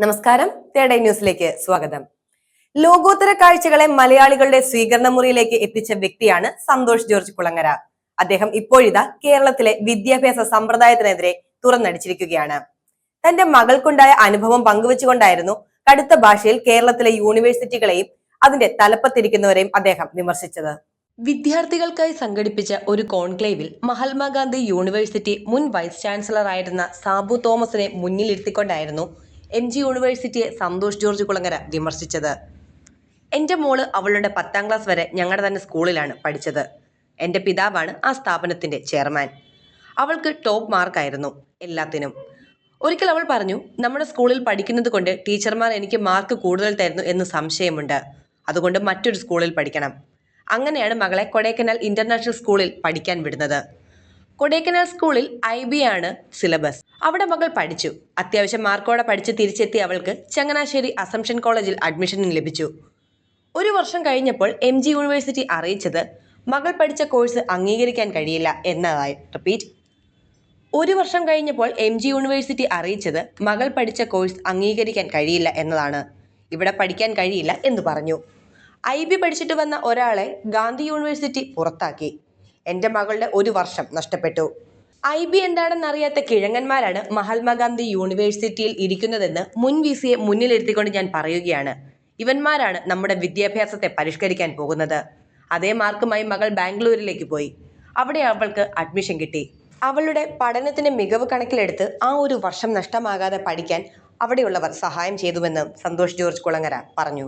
നമസ്കാരം. തേടൈ ന്യൂസിലേക്ക് സ്വാഗതം. ലോകോത്തര കാഴ്ചകളെ മലയാളികളുടെ സ്വീകരണ മുറിയിലേക്ക് എത്തിച്ച വ്യക്തിയാണ് സന്തോഷ് ജോർജ് കുളങ്ങര. അദ്ദേഹം ഇപ്പോഴിതാ കേരളത്തിലെ വിദ്യാഭ്യാസ സമ്പ്രദായത്തിനെതിരെ തുറന്നടിച്ചിരിക്കുകയാണ്. തന്റെ മകൾക്കുണ്ടായ അനുഭവം പങ്കുവച്ചുകൊണ്ടായിരുന്നു കടുത്ത ഭാഷയിൽ കേരളത്തിലെ യൂണിവേഴ്സിറ്റികളെയും അതിന്റെ തലപ്പത്തിരിക്കുന്നവരെയും അദ്ദേഹം വിമർശിച്ചത്. വിദ്യാർത്ഥികൾക്കായി സംഘടിപ്പിച്ച ഒരു കോൺക്ലേവിൽ മഹാത്മാഗാന്ധി യൂണിവേഴ്സിറ്റി മുൻ വൈസ് ചാൻസലർ ആയിരുന്ന സാബു തോമസിനെ മുന്നിലിരുത്തിക്കൊണ്ടായിരുന്നു എം ജി യൂണിവേഴ്സിറ്റിയെ സന്തോഷ് ജോർജ് കുളങ്ങര വിമർശിച്ചത്. എന്റെ മോൾ അവളുടെ പത്താം ക്ലാസ് വരെ ഞങ്ങളുടെ തന്നെ സ്കൂളിലാണ് പഠിച്ചത്. എന്റെ പിതാവാണ് ആ സ്ഥാപനത്തിന്റെ ചെയർമാൻ. അവൾക്ക് ടോപ്പ് മാർക്കായിരുന്നു എല്ലാത്തിനും. ഒരിക്കൽ അവൾ പറഞ്ഞു നമ്മുടെ സ്കൂളിൽ പഠിക്കുന്നത് കൊണ്ട് ടീച്ചർമാർ എനിക്ക് മാർക്ക് കൂടുതൽ തരുന്നു എന്ന് സംശയമുണ്ട്. അതുകൊണ്ട് മറ്റൊരു സ്കൂളിൽ പഠിക്കണം. അങ്ങനെയാണ് മകളെ കൊടൈക്കനാൽ ഇന്റർനാഷണൽ സ്കൂളിൽ പഠിക്കാൻ വിടുന്നത്. കൊടൈക്കനാൽ സ്കൂളിൽ ഐ ബി ആണ് സിലബസ്. അവിടെ മകൾ പഠിച്ചു. അത്യാവശ്യം മാർക്കോടെ പഠിച്ച് തിരിച്ചെത്തിയ അവൾക്ക് ചങ്ങനാശ്ശേരി അസംഷൻ കോളേജിൽ അഡ്മിഷൻ ലഭിച്ചു. ഒരു വർഷം കഴിഞ്ഞപ്പോൾ എം ജി യൂണിവേഴ്സിറ്റി അറിയിച്ചത് മകൾ പഠിച്ച കോഴ്സ് അംഗീകരിക്കാൻ കഴിയില്ല എന്നതായി. റിപ്പീറ്റ്. ഒരു വർഷം കഴിഞ്ഞപ്പോൾ എം ജി യൂണിവേഴ്സിറ്റി അറിയിച്ചത് മകൾ പഠിച്ച കോഴ്സ് അംഗീകരിക്കാൻ കഴിയില്ല എന്നതാണ്. ഇവിടെ പഠിക്കാൻ കഴിയില്ല എന്ന് പറഞ്ഞു. ഐ ബി പഠിച്ചിട്ട് വന്ന ഒരാളെ ഗാന്ധി യൂണിവേഴ്സിറ്റി പുറത്താക്കി. എന്റെ മകളുടെ ഒരു വർഷം നഷ്ടപ്പെട്ടു. ഐ ബി എന്താണെന്നറിയാത്ത കിഴങ്ങന്മാരാണ് മഹാത്മാഗാന്ധി യൂണിവേഴ്സിറ്റിയിൽ ഇരിക്കുന്നതെന്ന് മുൻ വി സിയെ മുന്നിലിരുത്തിക്കൊണ്ട് ഞാൻ പറയുകയാണ്. ഇവന്മാരാണ് നമ്മുടെ വിദ്യാഭ്യാസത്തെ പരിഷ്കരിക്കാൻ പോകുന്നത്. അതേ മാർക്കുമായി മകൾ ബാംഗ്ലൂരിലേക്ക് പോയി. അവിടെ അവൾക്ക് അഡ്മിഷൻ കിട്ടി. അവളുടെ പഠനത്തിന് മികവ് കണക്കിലെടുത്ത് ആ ഒരു വർഷം നഷ്ടമാകാതെ പഠിക്കാൻ അവിടെയുള്ളവർ സഹായം ചെയ്തുവെന്ന് സന്തോഷ് ജോർജ് കുളങ്ങര പറഞ്ഞു.